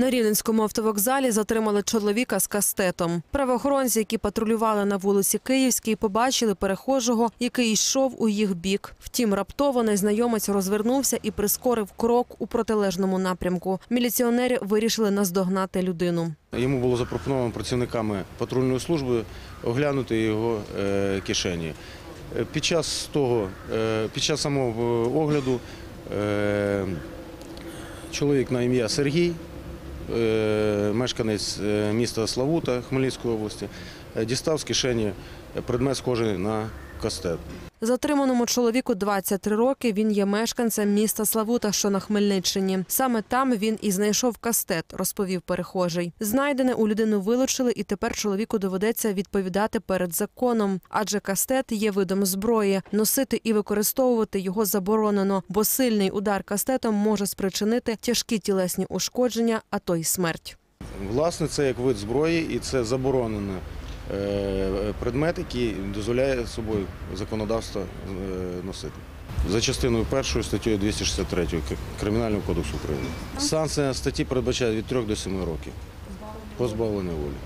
На Рівненському автовокзалі затримали чоловіка з кастетом. Правоохоронці, які патрулювали на вулиці Київській, побачили перехожого, який йшов у їх бік. Втім, раптово незнайомець розвернувся і прискорив крок у протилежному напрямку. Міліціонери вирішили наздогнати людину. Йому було запропоновано працівниками патрульної служби оглянути його е, кишені. Е, Під час того, е, під час самого огляду чоловік на ім'я Сергій, мешканець е, міста Славута Хмельницької області, е, дістав з кишені предмет схожий на кастет. Затриманому чоловіку 23 роки. Він є мешканцем міста Славута, що на Хмельниччині. Саме там він і знайшов кастет, розповів перехожий. Знайдене у людину вилучили, і тепер чоловіку доведеться відповідати перед законом, адже кастет є видом зброї. Носити і використовувати його заборонено, бо сильний удар кастетом може спричинити тяжкі тілесні ушкодження, а то й смерть. Власне, це як вид зброї і це заборонений е, предмет, який дозволяє собою законодавство е, носити. За частиною першою статтєю 263 Кримінального кодексу України. Санкція статті передбачає від 3 до 7 років позбавлення волі.